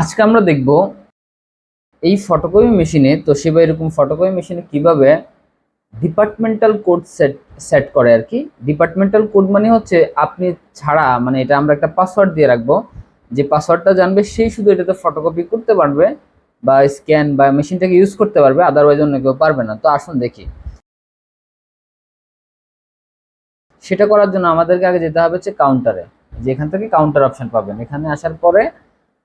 আজকে আমরা দেখব এই ফটোকপি মেশিনে তোশিবা এরকম ফটোকপি মেশিনে কীভাবে ডিপার্টমেন্টাল কোড সেট সেট করে আর কি? ডিপার্টমেন্টাল কোড মানে হচ্ছে আপনি ছাড়া মানে এটা আমরা একটা পাসওয়ার্ড দিয়ে রাখব, যে পাসওয়ার্ডটা জানবে সেই শুধু এটাতে ফটোকপি করতে পারবে বা স্ক্যান বা মেশিনটাকে ইউজ করতে পারবে আদারওয়াইজ অন্য কেউ পারবে না। তো আসুন দেখি। সেটা করার জন্য আমাদেরকে আগে যেতে হবে হচ্ছে কাউন্টারে যে এখান থেকে কাউন্টার অপশন পাবেন। এখানে আসার পরে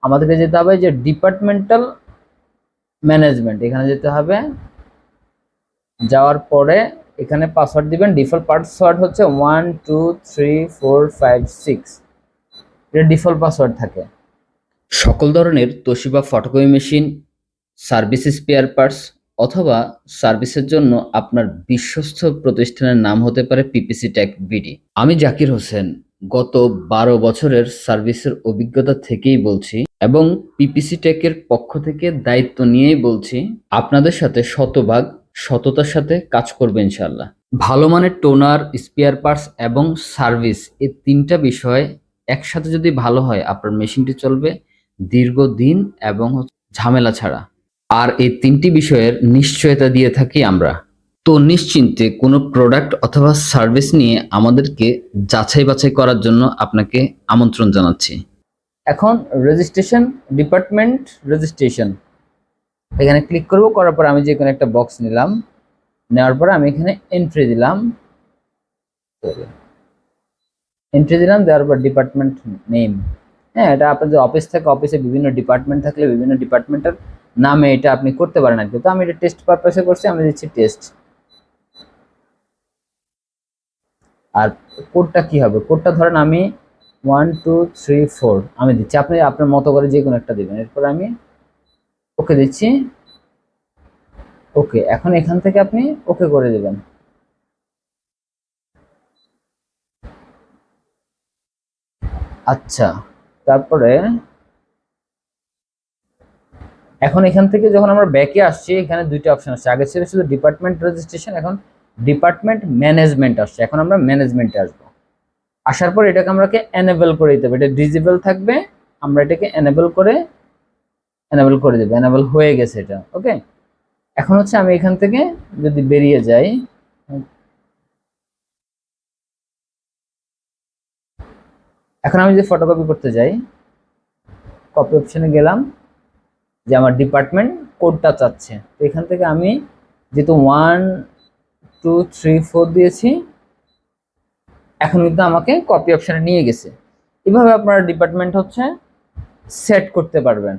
আমাদেরকে যেতে হবে যে ডিপার্টমেন্টাল ম্যানেজমেন্ট এখানে যেতে হবে। যাওয়ার পরে এখানে পাসওয়ার্ড দিবেন ডিফল্ট পাসওয়ার্ড হচ্ছে one two three four five six এটা ডিফল্ট পাসওয়ার্ড থাকে। সকল ধরনের Toshiba photocopy machine service spare parts অথবা সার্ভিসের জন্য আপনার বিশ্বস্ত প্রতিষ্ঠানের নাম হতে পারে পিপিসি টেক বিডি আমি জাকির হোসেন গত বারো বছরের সার্ভিসের অভিজ্ঞতা থেকেই বলছি এবং পিপিসি টেকের পক্ষ থেকে দায়িত্ব নিয়েই বলছি, আপনাদের সাথে শতভাগ সততার সাথে কাজ করবে ইনশাল্লাহ ভালো মানের টোনার স্পেয়ার পার্টস এবং সার্ভিস, এই তিনটা বিষয় একসাথে যদি ভালো হয়, আপনার মেশিনটি চলবে দীর্ঘদিন এবং ঝামেলা ছাড়া। আর এই তিনটি বিষয়ের নিশ্চয়তা দিয়ে থাকি আমরা। তো নিশ্চিন্তে কোনো প্রোডাক্ট অথবা সার্ভিস নিয়ে আমাদেরকে যাচাই বাছাই করার জন্য আপনাকে আমন্ত্রণ জানাচ্ছি। এখন রেজিস্ট্রেশন ডিপার্টমেন্ট রেজিস্ট্রেশন এখানে ক্লিক করব, করার পর আমি যে কোনো একটা বক্স নিলাম। নেওয়ার পর আমি এখানে এন্ট্রি দিলাম। এন্ট্রি দিলাম, দেওয়ার পর ডিপার্টমেন্ট নেম হ্যাঁ এটা আপনাদের অফিস থেকে অফিসে বিভিন্ন ডিপার্টমেন্ট থাকলে বিভিন্ন ডিপার্টমেন্টের নামে এটা আপনি করতে পারেন আর কি। তো আমি এটা টেস্ট পারপাসে করছি, আমি দিচ্ছি টেস্ট আর কোডটা কি হবে? কোডটা ধরেন আমি ওয়ান টু থ্রি ফোর আমি দিচ্ছি। আপনি আপনার মতো করে যে কোনো একটা দেবেন। এরপর আমি ওকে দিচ্ছি। ওকে এখন এখান থেকে আপনি ওকে করে দেবেন। আচ্ছা তারপরে এখন এখান থেকে যখন আমরা ব্যাকে আসছি, এখানে দুইটা অপশন আসছে আগে ছিল শুধু ডিপার্টমেন্ট রেজিস্ট্রেশন এখন ডিপার্টমেন্ট ম্যানেজমেন্ট আসছে। এখন আমরা ম্যানেজমেন্টে আসব। আসার পর এটাকে আমরাকে এনেবল করে দিতে হবে। এটা ডিজেবল থাকবে, আমরা এটাকে এনেবল করে এনেবল করে দেবো। এনেবল হয়ে গেছে এটা ওকে এখন হচ্ছে আমি এখান থেকে যদি বেরিয়ে যাই, এখন আমি যদি ফটোকপি করতে যাই কপি অপশনে গেলাম যে আমার ডিপার্টমেন্ট কোডটা চাচ্ছে। তো এখান থেকে আমি যেহেতু ওয়ান টু থ্রি ফোর দিয়েছি। এখন কিন্তু আমাকে কপি অপশানে নিয়ে গেছে। এভাবে আপনারা ডিপার্টমেন্ট হচ্ছে সেট করতে পারবেন।